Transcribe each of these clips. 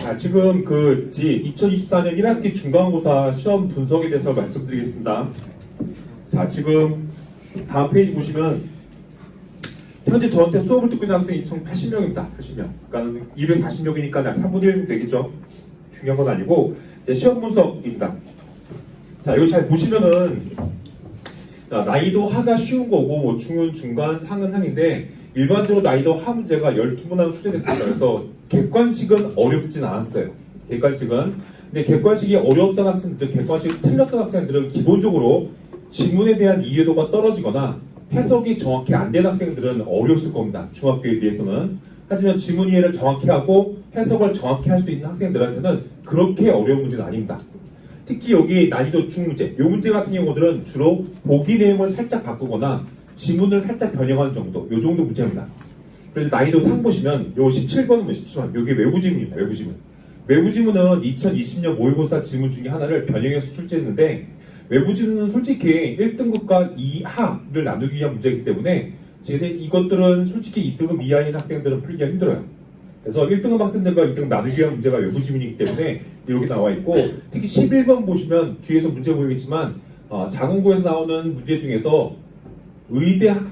자, 지금 그 2024년 1학기 중간고사 시험 분석에 대해서 말씀드리겠습니다. 자, 지금 다음 페이지 보시면 현재 저한테 수업을 듣고 있는 학생이 총 80명입니다. 80명. 그러니까 240명이니까 약 3분의 1 정도 되겠죠. 중요한 건 아니고 시험 분석입니다. 자, 여기 잘 보시면은 자, 나이도 하가 쉬운 거고 뭐 중은 중간 상은 상인데 일반적으로 나이도 하 문제가 12문항 수준했습니다. 그래서 객관식은 어렵진 않았어요. 객관식은 근데 객관식이 어려웠던 학생들, 객관식 틀렸던 학생들은 기본적으로 지문에 대한 이해도가 떨어지거나 해석이 정확히 안 된 학생들은 어려웠을 겁니다. 중학교에 비해서는. 하지만 지문 이해를 정확히 하고 해석을 정확히 할 수 있는 학생들한테는 그렇게 어려운 문제는 아닙니다. 특히 여기 난이도 중문제, 요 문제 같은 경우들은 주로 보기 내용을 살짝 바꾸거나 지문을 살짝 변형하는 정도, 요 정도 문제입니다. 그래서 난이도 상 보시면 요 17번은 17번, 여기 외부 지문입니다. 외부 지문. 외부 지문은 2020년 모의고사 지문 중에 하나를 변형해서 출제했는데 외부 지문은 솔직히 1등급과 2하를 나누기 위한 문제이기 때문에 제 이것들은 솔직히 2등급 이하인 학생들은 풀기가 힘들어요. 그래서 1등급 학생들과 2등급 나누기 위한 문제가 외부 지문이기 때문에 이렇게 나와 있고 특히 11번 보시면 뒤에서 문제 보이겠지만 어, 자공고에서 나오는 문제 중에서 의대 학,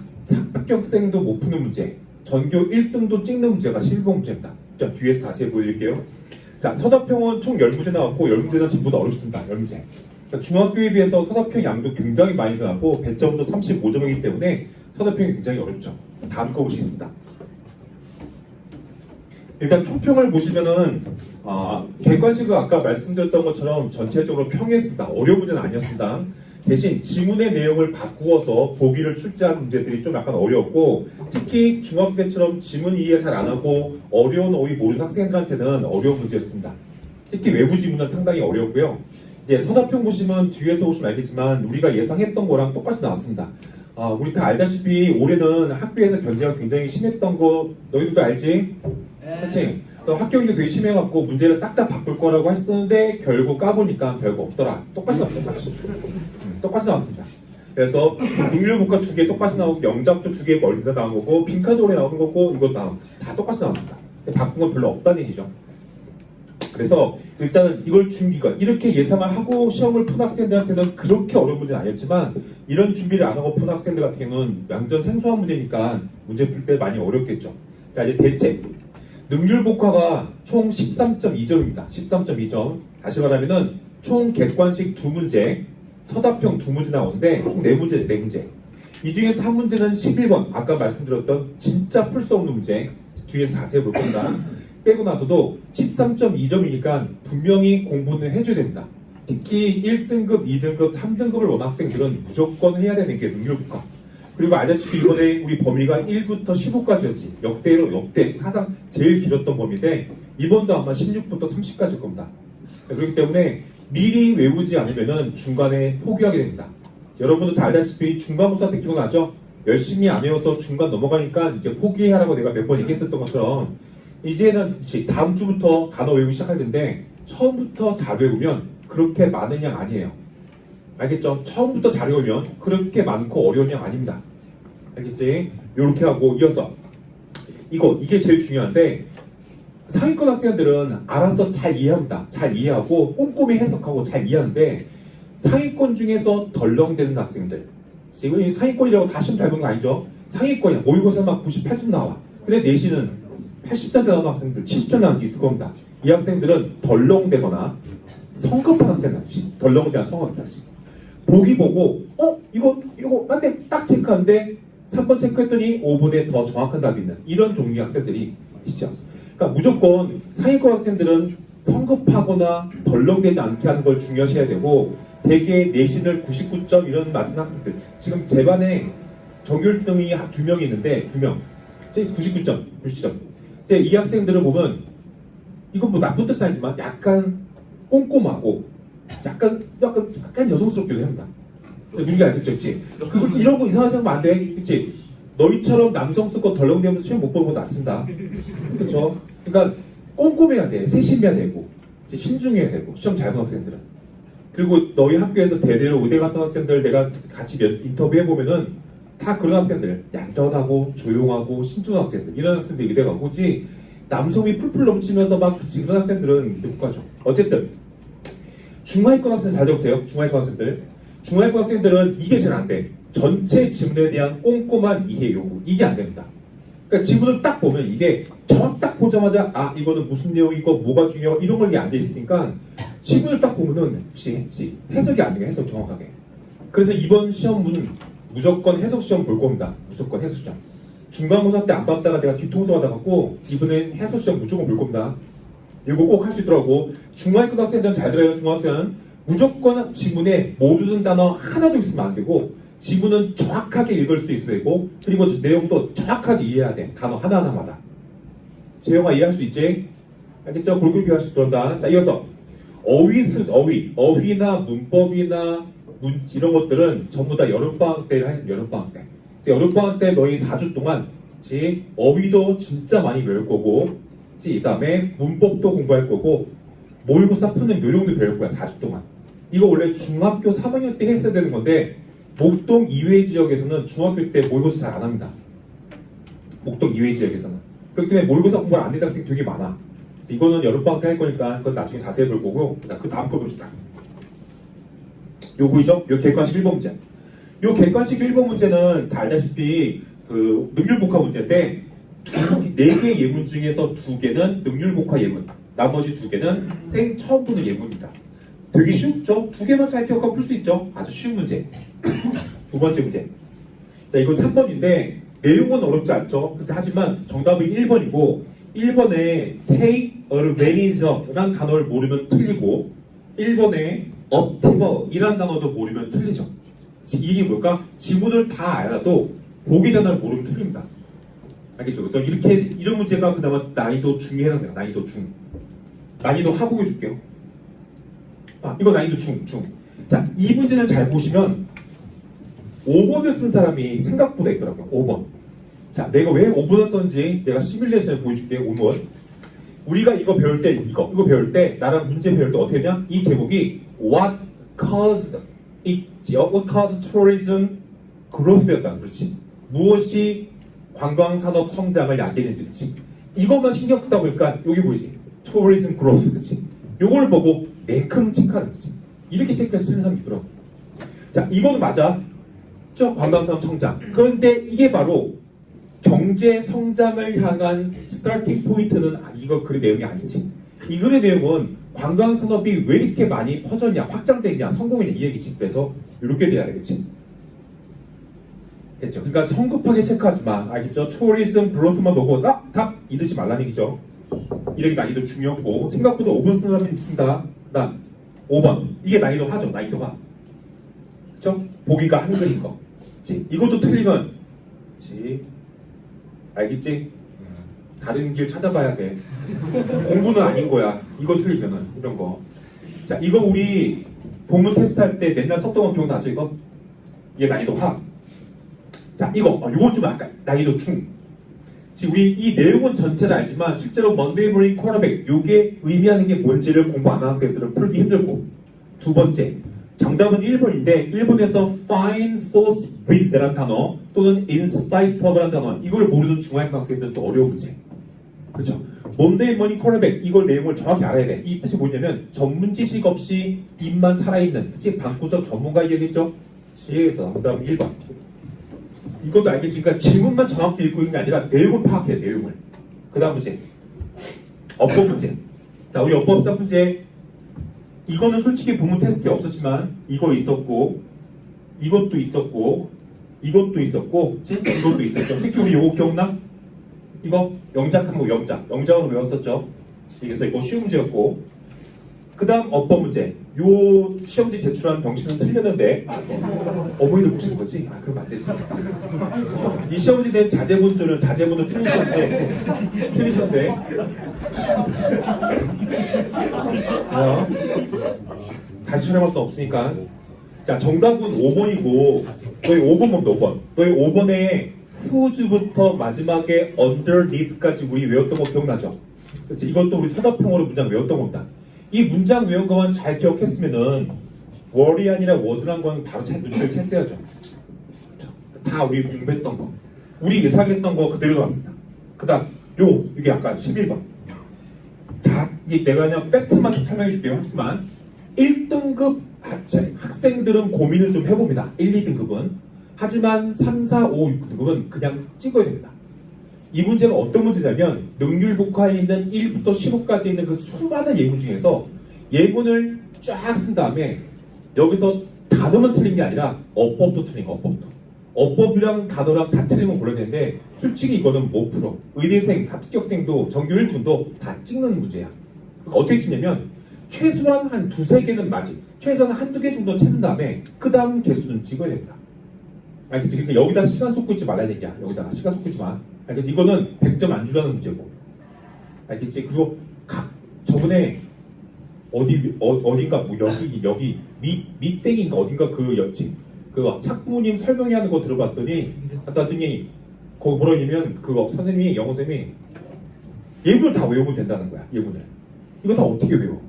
합격생도 못 푸는 문제 전교 1등도 찍는 문제가 11번 문제입니다. 자, 뒤에서 자세히 보여드릴게요. 자, 서답형은 총 10문제 나왔고 10문제는 전부 다 어렵습니다. 10문제. 그러니까 중학교에 비해서 서답형 양도 굉장히 많이 들어가고 배점도 35점이기 때문에 서답형이 굉장히 어렵죠. 다음 거 보시겠습니다. 일단 총평을 보시면은 아, 객관식은 아까 말씀드렸던 것처럼 전체적으로 평이했습니다. 어려운 문제는 아니었습니다. 대신 지문의 내용을 바꾸어서 보기를 출제한 문제들이 좀 약간 어려웠고 특히 중학교 때처럼 지문 이해 잘 안 하고 어려운 어휘 모르는 학생들한테는 어려운 문제였습니다. 특히 외부 지문은 상당히 어려웠고요. 이제 서답형 보시면 뒤에서 보시면 알겠지만 우리가 예상했던 거랑 똑같이 나왔습니다. 아, 우리 다 알다시피 올해는 학교에서 견제가 굉장히 심했던 거 너희들도 알지? 그렇지? 학교 경제 되게 심해갖고 문제를 싹 다 바꿀 거라고 했었는데 결국 까보니까 별거 없더라. 똑같이 나왔다. 똑같이. 나왔습니다. 그래서 능률문과 두개 똑같이 나오고 영작도 두 개 멀리다 나온 거고 핑카돌에 나오는 거고 이것도 나온 다 똑같이 나왔습니다. 바꾼 건 별로 없다는 얘기죠. 그래서 일단은 이걸 준비가 이렇게 예상을 하고 시험을 푼 학생들한테는 그렇게 어려운 문제는 아니었지만 이런 준비를 안 하고 푼 학생들 같은 경우는 완전 생소한 문제니까 문제 풀 때 많이 어렵겠죠. 자 이제 대책 능률 복화가 총 13.2점입니다. 13.2점. 다시 말하면은 총 객관식 두 문제, 서답형 두 문제 나오는데 총 네 문제, 네 문제. 이 중에서 한 문제는 11번, 아까 말씀드렸던 진짜 풀 수 없는 문제. 뒤에서 자세히 볼 겁니다. 빼고 나서도 13.2점이니까 분명히 공부는 해줘야 됩니다. 특히 1등급, 2등급, 3등급을 원하는 학생들은 무조건 해야 되는 게 능률복화. 그리고 알다시피 이번에 우리 범위가 1부터 15까지였지. 역대로 역대 사상 제일 길었던 범위인데 이번도 아마 16부터 30까지일 겁니다. 자, 그렇기 때문에 미리 외우지 않으면은 중간에 포기하게 됩니다. 여러분도 다 알다시피 중간고사 때 기억나죠? 열심히 안 외워서 중간 넘어가니까 이제 포기하라고 내가 몇 번 얘기했었던 것처럼 이제는 다음 주부터 단어 외우기 시작할 텐데 처음부터 잘 외우면 그렇게 많은 양 아니에요. 알겠죠? 처음부터 잘 외우면 그렇게 많고 어려운 양 아닙니다. 알겠지? 이렇게 하고 이어서 이거 이게 제일 중요한데 상위권 학생들은 알아서 잘 이해합니다. 잘 이해하고 꼼꼼히 해석하고 잘 이해하는데 상위권 중에서 덜렁대는 학생들 지금 이 상위권이라고 다 시험 잘 보는 거 아니죠? 상위권이야 모의고사 막 98점 나와. 근데 내신은 80점 나오는 학생들 70점 나오는 게 있을 겁니다. 이 학생들은 덜렁대거나 성급한 학생들 덜렁대한 성급한 학생 보기 보고 어 이거 이거 맞네 딱 체크하는데 3번 체크했더니 5번에 더 정확한 답이 있는 이런 종류의 학생들이 있죠. 그러니까 무조건 상위권 학생들은 성급하거나 덜렁대지 않게 하는 걸 중요시해야 되고 대개 내신을 99점 이런 맞은 학생들 지금 제 반에 정규 1등이 두 명이 있는데 두 명, 99점, 90점. 근데 이 학생들을 보면 이건 뭐 나쁜 뜻은 아니지만 약간 꼼꼼하고 약간 약간 약간 여성스럽기도 합니다. 민기 알겠죠, 그치? 그, 이런 거 이상하게 하면 안 돼, 그치? 너희처럼 남성스럽고 덜렁대면서 시험 못 보는 안 쓴다. 그쵸? 그러니까 꼼꼼해야 돼, 세심해야 되고, 신중해야 되고, 시험 잘 보는 학생들은. 그리고 너희 학교에서 대대로 의대 갔던 학생들 내가 같이 몇 인터뷰 해 보면은 다 그런 학생들, 얌전하고 조용하고 신중한 학생들, 이런 학생들 의대 가고, 지 남성이 풀풀 넘치면서 막 그런 학생들은 못 가죠. 어쨌든 중하위권 학생 잘 적으세요. 중하위권 학생들. 중하위권 학생들은 이게 제일 안 돼. 전체 지문에 대한 꼼꼼한 이해 요구 이게 안 됩니다. 그러니까 지문을 딱 보면 이게 정확 딱 보자마자 아 이거는 무슨 내용이고 뭐가 중요하고 이런 걸 이게 안 돼 있으니까 지문을 딱 보면은 지, 지, 해석이 안 돼요. 해석 정확하게. 그래서 이번 시험은 무조건 해석 시험 볼 겁니다. 무조건 해석 시험. 중간고사 때 안 봤다가 내가 뒤통수 받아갖고 이번엔 해석 시험 무조건 볼 겁니다. 이거 꼭 할 수 있더라고. 중학교 학생들은 잘 들어요. 중학생은 무조건 지문에 모르는 단어 하나도 있으면 안 되고 지문은 정확하게 읽을 수 있어야 되고 그리고 내용도 정확하게 이해해야 돼. 단어 하나하나마다. 재영아 이해할 수 있지? 알겠죠? 골고루 이해할 수 있다. 자 이어서 어휘 수 어휘 어휘나 문법이나 문 이런 것들은 전부 다 여름방학 때 하시 여름방학 때. 여름방학 때 너희 4주 동안 지 어휘도 진짜 많이 배울 거고 이 다음에 문법도 공부할 거고 모의고사 푸는 요령도 배울 거야 4주 동안 이거 원래 중학교 3학년 때 했어야 되는 건데 목동 이외 지역에서는 중학교 때 모의고사 잘 안 합니다. 목동 이외 지역에서는. 그렇기 때문에 모의고사 공부를 안 되는 학생이 되게 많아. 이거는 여름방학 때 할 거니까 그건 나중에 자세히 볼 거고 그다음 그 다음 거 봅시다. 요 보이죠? 요 객관식 1번 문제. 요 객관식 1번 문제는 다 알다시피 그 능률복화 문제인데 네개 예문 중에서 두 개는 능률복화 예문, 나머지 두 개는 생 처음 보는 예문입니다. 되게 쉽죠? 두 개만 잘 기억하면 풀 수 있죠? 아주 쉬운 문제. 두 번째 문제. 자, 이건 3번인데 내용은 어렵지 않죠? 근데 하지만 정답은 1번이고 1번에 take advantage of라는 단어를 모르면 틀리고 1번에 optimal이라는 단어도 모르면 틀리죠. 이게 뭘까? 지문을 다 알아도 보기 단어를 모르면 틀립니다. 알겠죠? 그래서 이렇게 이런 문제가 그나마 난이도 중에 해당돼요. 난이도 중. 난이도 하고 해줄게요. 아, 이거 난이도 중, 중. 자, 이 문제는 잘 보시면 5번을 쓴 사람이 생각보다 있더라고요. 5번. 자, 내가 왜 5번을 썼는지 내가 시뮬레이션을 보여줄게요. 5번. 우리가 이거 배울 때 이거 이거 배울 때 나랑 문제 배울 때 어떻게 했냐? 이 제목이 What caused it? What caused tourism growth였다. 그렇지? 무엇이 관광 산업 성장을 야기했는지 그치? 이것만 신경 쓰다 보니까 여기 보이지? tourism growth 그치? 요걸 보고 냉큼 체크하는 거지. 이렇게 체크해 쓰는 사람이 있더라고. 자, 이거는 맞아. 저 관광산업 성장. 그런데 이게 바로 경제 성장을 향한 스타팅 포인트는 아- 이거 글의 내용이 아니지. 이 글의 내용은 관광 산업이 왜 이렇게 많이 퍼졌냐, 확장됐냐, 성공했냐 이 얘기지. 그래서 이렇게 돼야 되겠지. 됐죠? 그러니까 성급하게 체크하지 마. 알겠죠? 투어리즘 브로스만 보고 딱, 답 이러지 말라는 얘기죠. 이렇게 난이도 중요하고 생각보다 5번 쓰는 사람이. 그다 음 5번 이게 난이도 하죠. 난이도가. 그렇죠? 보기가 한글인 거. 그치? 이것도 틀리면 그치? 알겠지? 다른 길 찾아봐야 돼. 공부는 아닌 거야. 이거 틀리면은 이런 거. 자, 이거 우리 본문 테스트 할 때 맨날 썼던 거 기억나죠? 이거? 이게 난이도 하. 자, 이거 어, 이건 좀 아까 난이도 중. 지금 우리 이 내용은 전체는 알지만 실제로 먼데이 모닝 쿼터백 이게 의미하는 게 뭔지를 공부 안 하는 학생들은 풀기 힘들고. 두 번째 정답은 1번인데 1번에서 find false with라는 단어 또는 in spite of라는 단어. 이걸 모르는 중학교 학생들은 또 어려운 문제. 그렇죠? 먼데이 모닝 쿼터백 이걸 내용을 정확히 알아야 돼 이 뜻이 뭐냐면 전문 지식 없이 입만 살아있는 그치 방구석 전문가 얘기겠죠? 지혜에서 정답은 1번 이것도 알겠지. 그러니까 질문만 정확히 읽고 있는 게 아니라 내용을 파악해, 내용을. 그 다음 문제. 어법 문제. 자, 우리 어법사 문제. 이거는 솔직히 본문 테스트에 없었지만, 이거 있었고, 이것도 있었고, 이것도 있었고, 그치? 이것도 있었죠. 특히 우리 요거 기억나? 이거 영작 한 거 영작. 영작은 외웠었죠. 그래서 이거 쉬운 문제였고, 그 다음 어법 문제. 요 시험지 제출한 병신은 틀렸는데 아, 어머니들 보시는 거지? 아 그러면 안 되지. 어, 이 시험지 된 자제분들은 자제분은 틀리셨는데 틀리셨는데 어, 다시 촬영할 수 없으니까 자 정답은 5번이고 너희 5번 봅니다 5번 너희 5번에 who's부터 마지막에 underneath까지 우리 외웠던 거 기억나죠? 그렇지 이것도 우리 서답형으로 문장 외웠던 겁니다. 이 문장 외운 것만 잘 기억했으면은 월이 아니라 워즈란 건 바로 차, 눈치를 챘어야죠. 다 우리 공부했던 거. 우리 예상했던 거 그대로 나왔습니다. 그 다음 요 이게 아까 11번. 자, 이제 내가 그냥 팩트만 좀 설명해 줄게요. 하지만 1등급 학생들은 고민을 좀 해봅니다. 1, 2등급은. 하지만 3, 4, 5, 6등급은 그냥 찍어야 됩니다. 이 문제가 어떤 문제냐면 능률 복화에 있는 1부터 15까지 있는 그 수많은 예문 중에서 예문을 쫙 쓴 다음에 여기서 단어만 틀린 게 아니라 어법도 틀린 거, 어법도. 어법이랑 단어랑 다건 골라야 되는데 솔직히 이거는 못 풀어. 의대생, 합격생도 정규 1등도 다 찍는 문제야. 그러니까 어떻게 찍냐면 최소한 한 두세 개는 맞지. 최소한 한두 개 정도 채쓴 다음에 그 다음 개수는 찍어야 된다. 알겠지? 그러니까 여기다 시간 쏟고 있지 말아야 되냐. 여기다가 시간 쏟고 있지 마. 알겠지? 이거는 100점 안 주라는 문제고. 알겠지? 그리고 각 저번에 어디 어, 어딘가 뭐 여기 여기 미 밑땡인가 어딘가 그 여지 그 학부모님 설명회 하는 거 들어봤더니 갔다 왔더니 거기 뭐라 했냐면 그 선생님이 영어 선생님이 예문을 다 외우면 된다는 거야 예문을 이거 다 어떻게 외워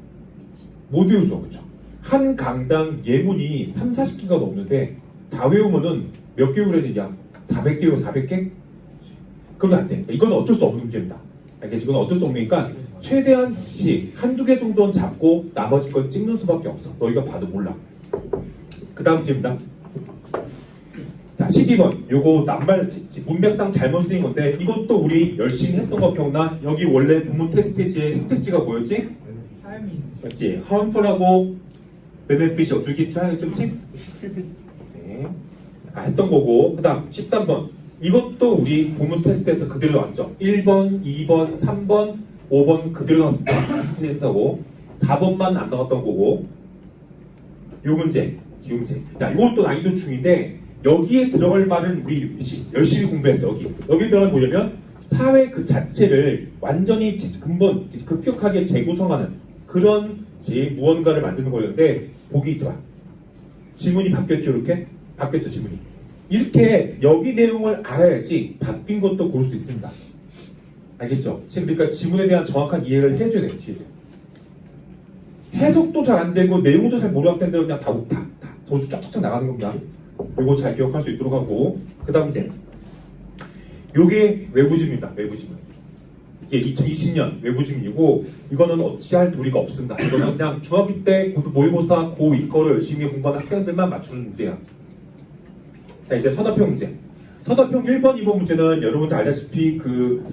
못 외우죠 그쵸 한 강당 예문이 3, 40개가 넘는데 다 외우면은 몇개 외우려 되냐 400개 외워 400개 그러면 안돼 이건 어쩔 수 없는 문제입니다 알겠지 이건 어쩔 수 없으니까 최대한 시 한두 개 정도는 잡고 나머지 건 찍는 수밖에 없어. 너희가 봐도 몰라. 그 다음 문제입니다. 자, 12번. 요거 낱말 문맥상 잘못 쓰인 건데 이것도 우리 열심히 했던 거 기억나? 여기 원래 본문 테스트지의 선택지가 뭐였지? 맞지? harmful하고 beneficial 둘기 트라이점치? 네. 아, 했던 거고 그 다음 13번 이것도 우리 본문 테스트에서 그대로 나왔죠. 1번, 2번, 3번, 5번 그대로 나왔습니다. 힌트하고 4번만 안 나왔던 거고. 요 문제, 이 문제. 자, 이것도 난이도 중인데 여기에 들어갈 말은 우리 열심히 공부했어 여기. 여기 들어갈 뭐냐면 사회 그 자체를 완전히 근본 급격하게 재구성하는 그런 제 무언가를 만드는 거였는데 보기 좋아. 지문이 바뀌었죠 이렇게? 바뀌었죠 지문이. 이렇게 여기 내용을 알아야지 바뀐 것도 고를 수 있습니다. 알겠죠? 지금 그러니까 지문에 대한 정확한 이해를 해줘야 돼요. 뒤에. 해석도 잘 안 되고 내용도 잘 모르는 학생들은 그냥 다, 다, 다 점수 쫙쫙쫙 나가는 겁니다. 이거 잘 기억할 수 있도록 하고 그 다음 이제 요게 외부 지문입니다. 외부 지문. 이게 2020년 외부 지문이고 이거는 어찌 할 도리가 없습니다. 이거는 그냥 중학교 때 모의고사 고2 거를 열심히 공부한 학생들만 맞추는 문제야. 자 이제 서답형 문제. 서답형 1번, 2번 문제는 여러분들 알다시피 그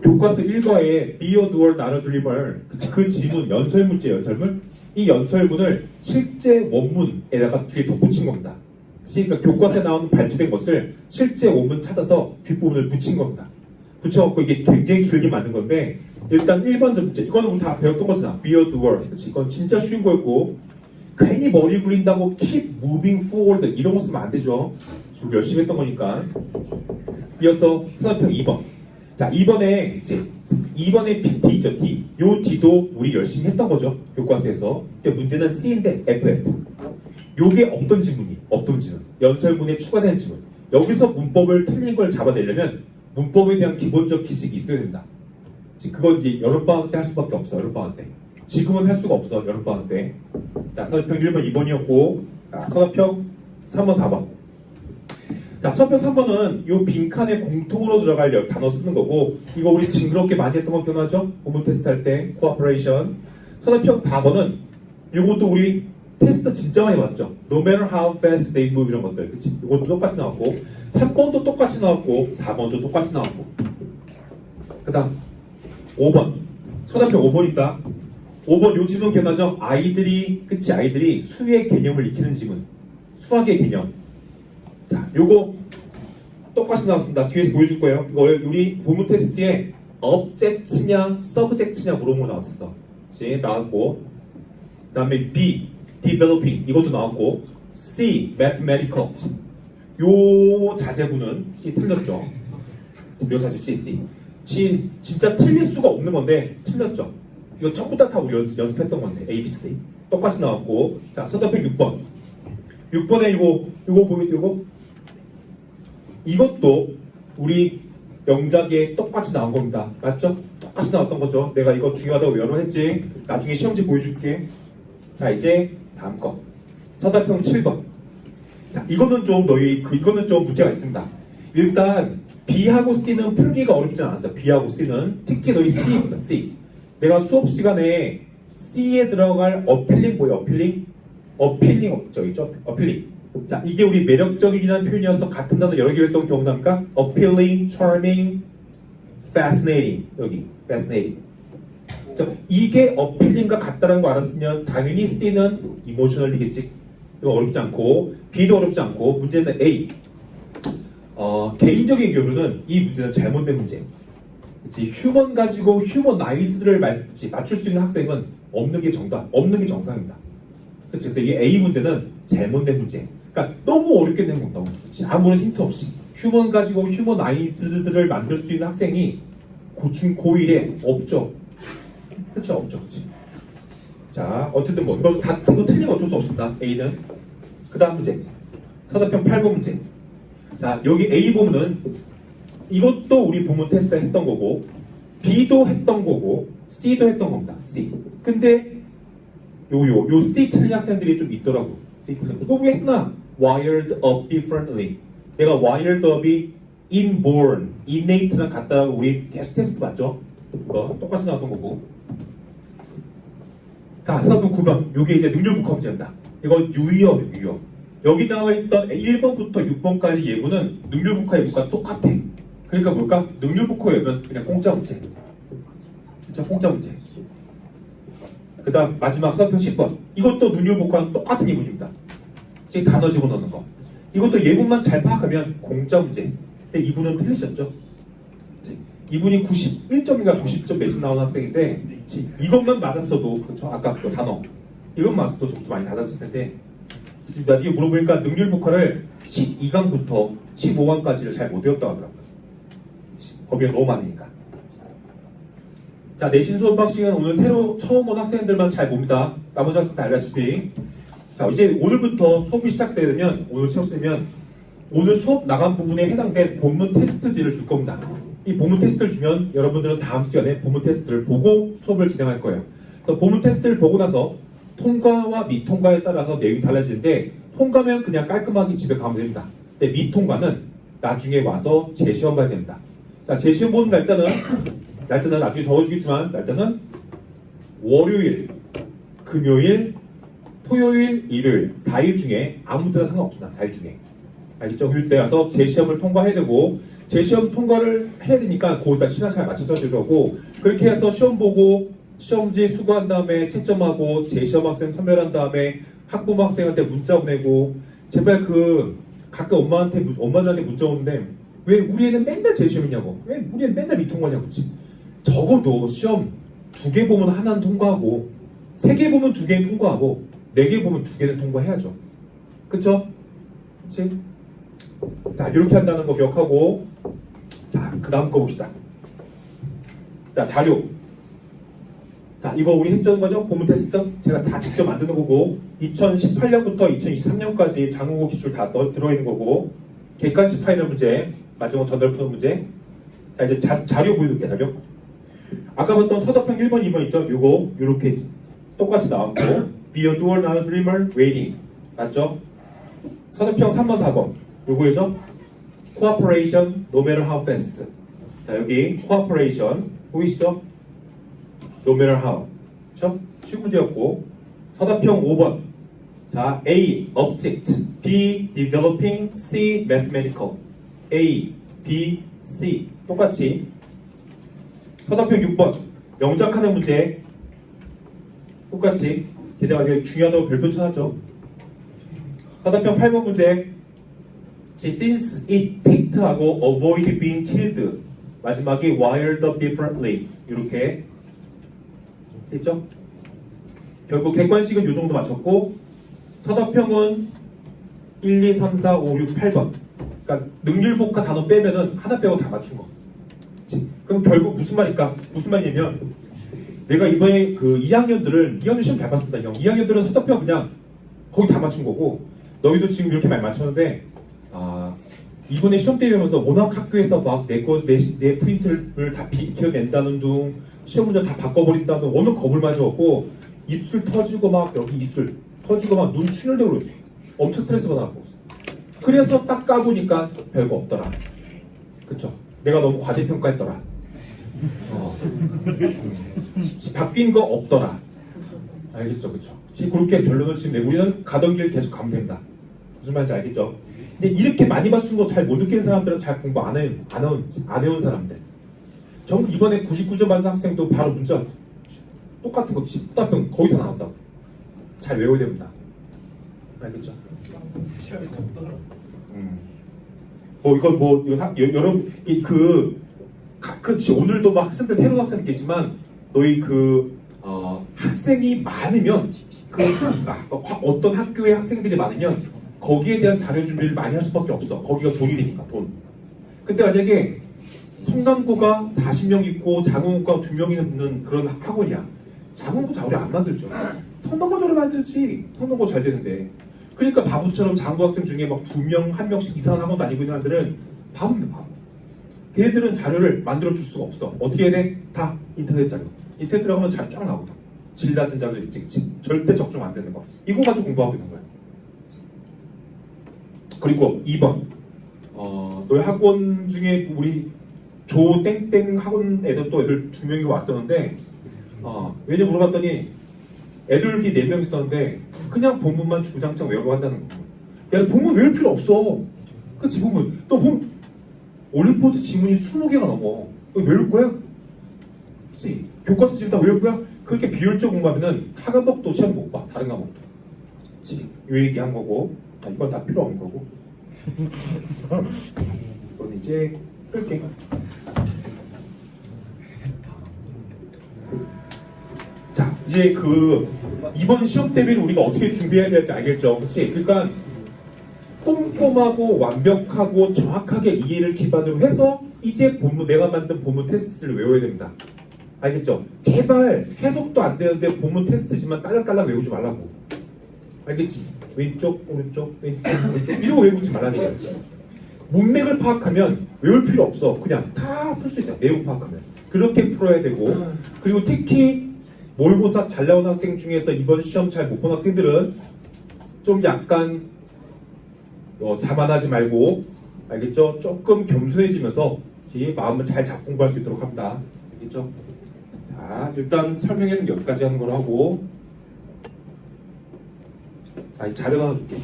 교과서 1과에 be a doer, not a dreamer 그, 그 지문 연설 문제 연설문 이 연설문을 실제 원문에다가 뒤에 덧붙인 겁니다. 그러니까 교과서에 나오는 발췌된 것을 실제 원문 찾아서 뒷부분을 붙인 겁니다. 붙여갖고 이게 굉장히 길게 만든 건데 일단 1번 문제 이거는 우리 다 배웠던 것이다. a doer 그치? 이건 진짜 쉬운 거였고 괜히 머리 굴린다고 keep moving forward 이런 거 쓰면 안 되죠. 우리 열심히 했던 거니까. 이어서 현업형 2번. 자 2번에 이제 2번에 D 있죠 D 요 D도 우리 열심히 했던 거죠 교과서에서. 근데 문제는 C인데 FF 요게 없던 지문이 없던 지문. 연설문에 추가된 지문. 여기서 문법을 틀린 걸 잡아내려면 문법에 대한 기본적 지식이 있어야 된다. 그건 이제 여름방학 때 할 수밖에 없어 여름방학 때. 지금은 할 수가 없어 여름방학 때 자 서답형 1번 2번이었고 자 서답형 3번 4번 자, 첫편 3번은 이 빈칸에 공통으로 들어갈 여- 단어 쓰는 거고 이거 우리 징그럽게 많이 했던 거 기억나죠? 본문 테스트 할때 코어퍼레이션 서답형 4번은 이것도 우리 테스트 진짜 많이 봤죠? No matter how fast they move 이런 것들 그치? 이것도 똑같이 나왔고 3번도 똑같이 나왔고 4번도 똑같이 나왔고 그 다음 5번 서답형 5번 있다 5번 요 지문 기억나죠? 아이들이 그치 아이들이 수의 개념을 익히는 지문 수학의 개념 자, 요거 똑같이 나왔습니다. 뒤에서 보여줄 거예요. 이거 우리 본문 테스트에 object냐, subject냐 물어본 거 나왔었어. 그치? 나왔고. 그 다음에 B, developing. 이것도 나왔고. C, mathematical. 요 자제분은 C 틀렸죠. 묘사지 C, C. C, 진짜 틀릴 수가 없는 건데 틀렸죠. 이거 전부 다, 다 우리 연습, 연습했던 건데. A, B, C. 똑같이 나왔고. 자, 서답형 6번. 6번에 이거, 이거 보면 이거 이것도 우리 명작에 똑같이 나온 겁니다. 맞죠? 똑같이 나왔던 거죠. 내가 이거 중요하다고 연호했지. 나중에 시험지 보여줄게. 자, 이제 다음 거. 서답형 7번. 자, 이거는 좀 너희, 그, 이거는 좀 문제가 있습니다. 일단, B하고 C는 풀기가 어렵지 않았어. B하고 C는 특히 너희 C보다 C. 내가 수업 시간에 C에 들어갈 어필링 뭐야? 어필링? 어필링 어, 저기 있죠? 어필링. 자, 이게 우리 매력적이라는 표현이어서 같은 단어 여러 개 했던 기억납니까? appealing, charming, fascinating. 여기 fascinating. 자, 이게 어필링과 같다는 거 알았으면 당연히 C는 이모셔널이겠지. 이거 어렵지 않고 B도 어렵지 않고 문제는 A. 어, 개인적인 경우는 이 문제는 잘못된 문제. 그치? 휴먼 가지고 휴먼 나이즈들을 말- 그치? 맞출 수 있는 학생은 없는 게 정답, 없는 게 정상입니다. 그치? 그래서 이 A 문제는 잘못된 문제. 그러니까 너무 어렵게 낸 건다. 그치? 아무런 힌트 없이 휴먼 가지고 휴먼 나이즈들을 만들 수 있는 학생이 고중 고1에 없죠. 그렇죠, 없죠, 그렇지. 자, 어쨌든 뭐 이건 다 이거 틀리면 어쩔 수 없습니다. A는 그 다음 문제. 서답형 8번 문제. 자, 여기 A 보면은 이것도 우리 보문 테스트 했던 거고 B도 했던 거고 C도 했던 겁니다. C. 근데 요요 요 C 틀린 학생들이 좀 있더라고. C 틀린. 이거 우리 했잖아. Wired up differently. 내가 wired up이 inborn, innate랑 같다고 우리 계속 테스트 봤죠? 그거 똑같이 나왔던 거고. 자, 서답형 9번. 요게 이제 능률북화 문제입니다. 이거 유의어, 유의어. 여기 나와 있던 1번부터 6번까지 예문은 능률북화 예문과 똑같아. 그러니까 뭘까? 능률북화 예문 그냥 공짜 문제. 진짜 공짜 문제. 그 다음 마지막 서답형 10번. 이것도 능률북화는 똑같은 예문입니다. 지금 단어 집어넣는 거. 이것도 예문만 잘 파악하면 공짜 문제. 근데 이분은 틀리셨죠? 이분이 91점인가 90점 매집 나온 학생인데? 이것만 맞았어도 그렇죠? 아까 그 단어 이것만 맞았어도 점수 많이 달아졌을 텐데 나중에 물어보니까 능률북화를 12강부터 15강까지를 잘 못 외웠다고 하더라고요. 범위가 너무 많으니까. 자 내신 수업 방식은 오늘 새로 처음 온 학생들만 잘 봅니다. 나머지 학생 다 알다시피 자 이제 오늘부터 수업이 시작되면 오늘 시작되면 오늘 수업 나간 부분에 해당된 본문 테스트지를 줄 겁니다. 이 본문 테스트를 주면 여러분들은 다음 시간에 본문 테스트를 보고 수업을 진행할 거예요. 그래서 본문 테스트를 보고 나서 통과와 미통과에 따라서 내용이 달라지는데 통과면 그냥 깔끔하게 집에 가면 됩니다. 근데 미통과는 나중에 와서 재시험 봐야 됩니다. 자, 재시험 보는 날짜는 날짜는 나중에 적어주겠지만 날짜는 월요일, 금요일, 토요일, 일요일 4일 중에 아무 때나 상관없습니다. 4일 중에. 알겠죠? 그럴 때 가서 재시험을 통과해야 되고 재시험 통과를 해야 되니까 그거다 시간 잘 맞춰서 해야 되고 그렇게 해서 시험 보고 시험지 수고한 다음에 채점하고 재시험 학생 선별한 다음에 학부모 학생한테 문자 보내고 제발 그 가끔 엄마한테 문- 엄마들한테 문자 오는데 왜 우리 애는 맨날 재시험이냐고 왜 우리 애는 맨날 미통과냐고 그치 적어도 시험 두 개 보면 하나는 통과하고 세 개 보면 두 개는 통과하고 네 개 보면 두 개는 통과해야죠 그쵸? 그치? 자, 이렇게 한다는 거 기억하고, 자, 그 다음 거 봅시다. 자, 자료. 자, 이거 우리 했던 거죠? 본문 테스트? 제가 다 직접 만드는 거고, 2018년부터 2023년까지 장국어 기술 다 넣- 들어있는 거고, 객관식 파이널 문제, 마지막 전달 푸는 문제. 자, 이제 자, 자료 보여드릴게요, 자료. 아까 봤던 서답형 1번, 2번 있죠? 요거, 요렇게 똑같이 나왔고, be a doer, not a dreamer, waiting. 맞죠? 서답형 3번, 4번. 요거죠? cooperation no matter how fast. 자, 여기 cooperation 보이시죠? no matter how. 그렇죠? 쉬운 문제였고 서답형 5번. 자, A object, B developing, C mathematical. A, B, C 똑같이 서답형 6번. 명작하는 문제 똑같이 게다가 중요하다고 별표 쳐놨죠. 서답형 8번 문제 since it picked하고 avoid being killed 마지막에 wired up differently 이렇게 됐죠? 결국 객관식은 이 정도 맞췄고 서답형은 1, 2, 3, 4, 5, 6, 8번 그러니까 능률복화 단어 빼면은 하나 빼고 다 맞춘 거? 그럼 결국 무슨 말일까? 무슨 말이냐면 내가 이번에 그 2학년들을 2학년 시험 잘 봤습니다 형. 2학년들은 서답형 그냥 거의 다 맞춘 거고 너희도 지금 이렇게 많이 맞췄는데 아 이번에 시험 때리면서 워낙 학교에서 막내거내 내 프린트를 다 비켜낸다는 둥 시험 문제 다 바꿔버린다는 워낙 겁을 맞아갖고 입술 터지고 막 여기 입술 터지고 막 눈 충혈되고 그러지. 엄청 스트레스 받아갖고. 그래서 딱 까보니까 별거 없더라. 그쵸? 내가 너무 과대평가했더라. 어. 바뀐 거 없더라. 알겠죠? 지금 그렇게 결론을 지금 내고 우리는 가던 길 계속 가면 된다. 무슨 말인지 알겠죠? 근데 이렇게 많이 맞춘 거 잘 못 느끼는 사람들은 잘 공부 안 해온, 안 해온, 안 해온 사람들. 전 이번에 99점 받은 학생도 바로 문자 똑같은 거, 답변 거의 다 나온다고. 잘 외워야 됩니다. 알겠죠? 적더라. 음. 뭐 이건 뭐 이건 학, 여, 여러분 이 그, 가- 그치 오늘도 뭐 학생들 새로운 학생 있겠지만 너희 그 어, 학생이 많으면 그 아, 어, 어떤 학교에 학생들이 많으면 거기에 대한 자료 준비를 많이 할 수밖에 없어. 거기가 돈이 되니까 돈. 근데 만약에 성남고가 40명 있고 장흥고가 2명 있는 그런 학원이야. 장흥고 자료 안 만들죠. 성남고 자료 만들지. 성남고 잘 되는데. 그러니까 바보처럼 장부 학생 중에 막 두 명, 한 명씩 이상한 학원 다니고 있는 애들은 바보인데 바보. 걔들은 자료를 만들어 줄 수가 없어. 어떻게 해야 돼? 다 인터넷 자료. 인터넷 들어가면 잘쫙 나오거든. 질 낮은 자료 그치? 절대 적중 안 되는 거. 이거 가지고 공부하고 있는 거야. 그리고 2번. 어, 너희 학원 중에 우리 조 땡땡 학원 애들 또 애들 두 명이 왔었는데, 어, 왜냐 물어봤더니 애들이 네 명 있었는데 그냥 본문만 주장창 외우고 한다는 거. 야, 본문 외울 필요 없어. 그치, 본문. 또 본, 올림포스 지문이 20개가 넘어. 이거 외울 거야? 그치. 교과서 지문 다 외울 거야? 그렇게 비율적 공부하면은 타 과목도 시험 못 봐. 다른 과목도. 그치. 요 얘기 한 거고. 아, 이건 다 필요 없는 거고. 이건 이제 끌게. 자, 이제 그 이번 시험 대비를 우리가 어떻게 준비해야 될지 알겠죠? 그렇지? 그러니까 꼼꼼하고 완벽하고 정확하게 이해를 기반으로 해서 이제 본문 내가 만든 본문 테스트를 외워야 됩니다. 알겠죠? 제발 해석도 안 되는데 본문 테스트지만 딸랑딸랑 외우지 말라고. 알겠지? 왼쪽 오른쪽 왼쪽 오른쪽 이러고 외우지 말라는 얘기지. 문맥을 파악하면 외울 필요 없어. 그냥 다 풀 수 있다. 내용 파악하면. 그렇게 풀어야 되고 그리고 특히 모의고사 잘 나온 학생 중에서 이번 시험 잘 못 본 학생들은 좀 약간 어, 자만하지 말고 알겠죠? 조금 겸손해지면서 이 마음을 잘 잡고 공부할 수 있도록 합니다. 알겠죠? 자 일단 설명회는 여기까지 하는 걸로 하고 자 이제 자료 하나 줄게.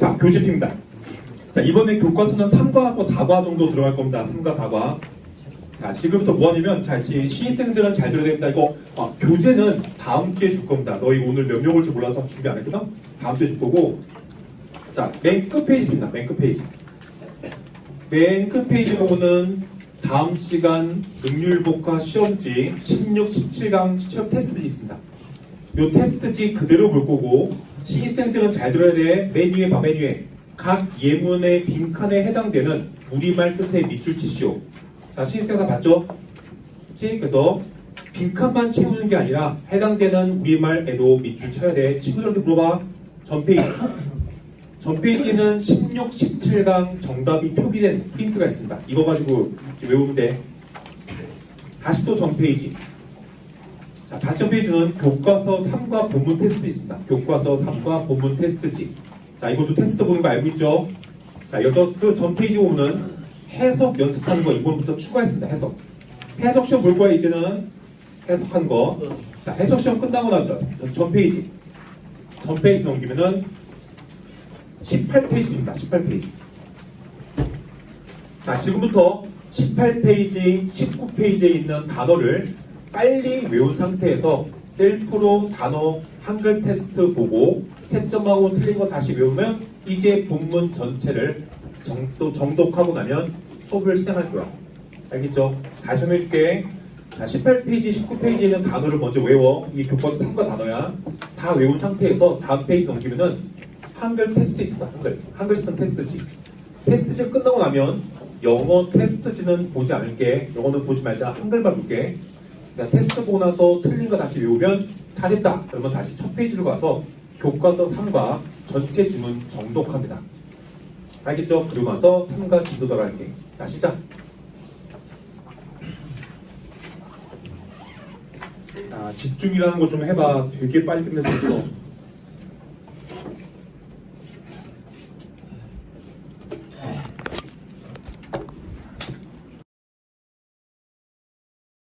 자, 교재입니다. 자, 이번에 교과서는 3과하고 4과 정도 들어갈 겁니다. 3과, 4과. 자, 지금부터 뭐 하냐면, 자, 신입생들은 잘 들어야 됩니다. 이거, 아, 교재는 다음 주에 줄 겁니다. 너희 오늘 몇 명 올지 몰라서 준비 안 했구나? 다음 주에 줄 거고. 자, 맨 끝 페이지입니다. 맨 끝 페이지. 맨 끝 페이지 보면은 다음 시간 능률복화 시험지 16, 17강 시험 테스트지 있습니다. 요 테스트지 그대로 볼 거고 신입생들은 잘 들어야 돼. 맨 위에 봐, 맨 위에. 각 예문의 빈칸에 해당되는 우리말 뜻의 밑줄 치시오. 자, 신입생 다 봤죠? 그래서 빈칸만 채우는 게 아니라 해당되는 우리말에도 밑줄 쳐야 돼. 친구들한테 물어봐. 전 페이지. 전 페이지는 16, 17강 정답이 표기된 프린트가 있습니다. 이거 가지고 외우면 돼. 다시 또 전 페이지. 자, 다시 전 페이지는 교과서 3과 본문 테스트 있습니다. 교과서 3과 본문 테스트지. 자, 이것도 테스트 보는 거 알고 있죠? 자, 여기서 그전 페이지 보면 해석 연습하는 거 이번부터 추가했습니다. 해석. 해석 시험 볼 거야, 이제는. 해석한 거. 자, 해석 시험 끝나고 나죠. 전 페이지. 전 페이지 넘기면은 18페이지입니다. 18페이지. 자, 지금부터 18페이지, 19페이지에 있는 단어를 빨리 외운 상태에서 셀프로 단어 한글 테스트 보고 채점하고 틀린 거 다시 외우면 이제 본문 전체를 정도, 정독하고 나면 수업을 시작할 거야. 알겠죠? 다시 한번 해줄게. 자, 18페이지, 19페이지에 있는 단어를 먼저 외워. 이게 교과서 3과 단어야. 다 외운 상태에서 다음 페이지 넘기면은 한글 테스트 있어. 한글. 한글 쓰는 테스트지. 테스트지 끝나고 나면 영어 테스트지는 보지 않을게. 영어는 보지 말자. 한글만 볼게. 그러니까 테스트 보고 나서 틀린 거 다시 외우면 다 됐다. 그러면 다시 첫 페이지로 가서 교과서 3과 전체 지문 정독합니다. 알겠죠? 그리고 나서 3과 진도 들어갈게. 자, 시작. 아, 집중이라는 거 좀 해봐. 되게 빨리 끝낼 수.